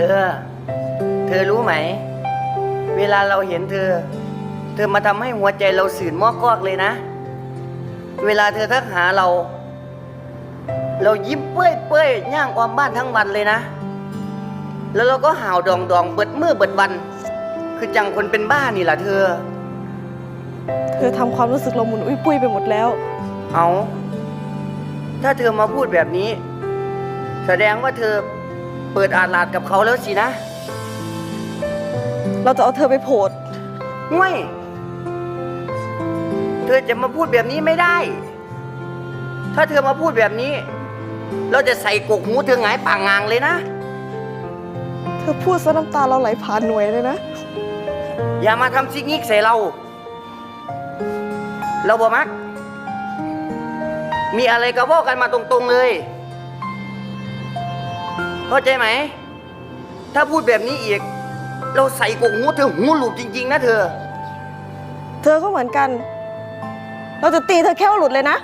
เธอ เธอรู้ไหม เวลาเราเห็นเธอ เธอมาทำให้หัวใจเราสื่นมอกกอกเลยนะ เวลาเธอทักหาเรา เรายิ้มเปื้อยเปื้อยย่างออมบ้านทั้งวันเลยนะ แล้วเราก็ห่าวดองดองเบิดมือเบิดวัน คือจังคนเป็นบ้านี่แหละเธอ เธอทำความรู้สึกเราหมุนอุ้ยปุ้ยไปหมดแล้ว เอา ถ้าเธอมาพูดแบบนี้ แสดงว่าเธอ เปิดอาลาดกับเขาแล้วสินะเราจะเอาเธอไปโผดห่วยเธอจะมาพูดแบบนี้ไม่ได้ ถ้าเธอมาพูดแบบนี้ เราจะใส่กกหูเธอหงายป่างงางเลยนะ เธอพูดซะน้ำตาเราไหลผ่านหน่วยเลยนะ อย่ามาทำซิกงิกใส่เรา เราบอมัก มีอะไรก็บอกกันมาตรงๆเลย เข้าใจไหม ถ้าพูดแบบนี้อีก เราใส่กกหูเธอหูหลุดจริง ๆ นะเธอ เธอก็เหมือนกัน เราจะตีเธอแค่วหลุดเลยนะ